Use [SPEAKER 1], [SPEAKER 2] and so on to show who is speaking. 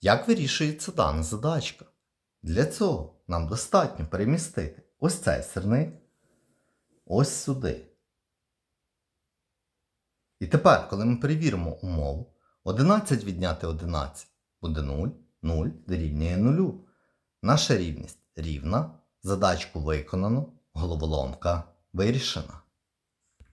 [SPEAKER 1] Як вирішується дана задачка? Для цього нам достатньо перемістити ось цей сирник ось сюди. І тепер, коли ми перевіримо умову, 11 відняти 11 буде 0, 0 дорівнює 0. Наша рівність рівна, задачку виконано, головоломка вирішена.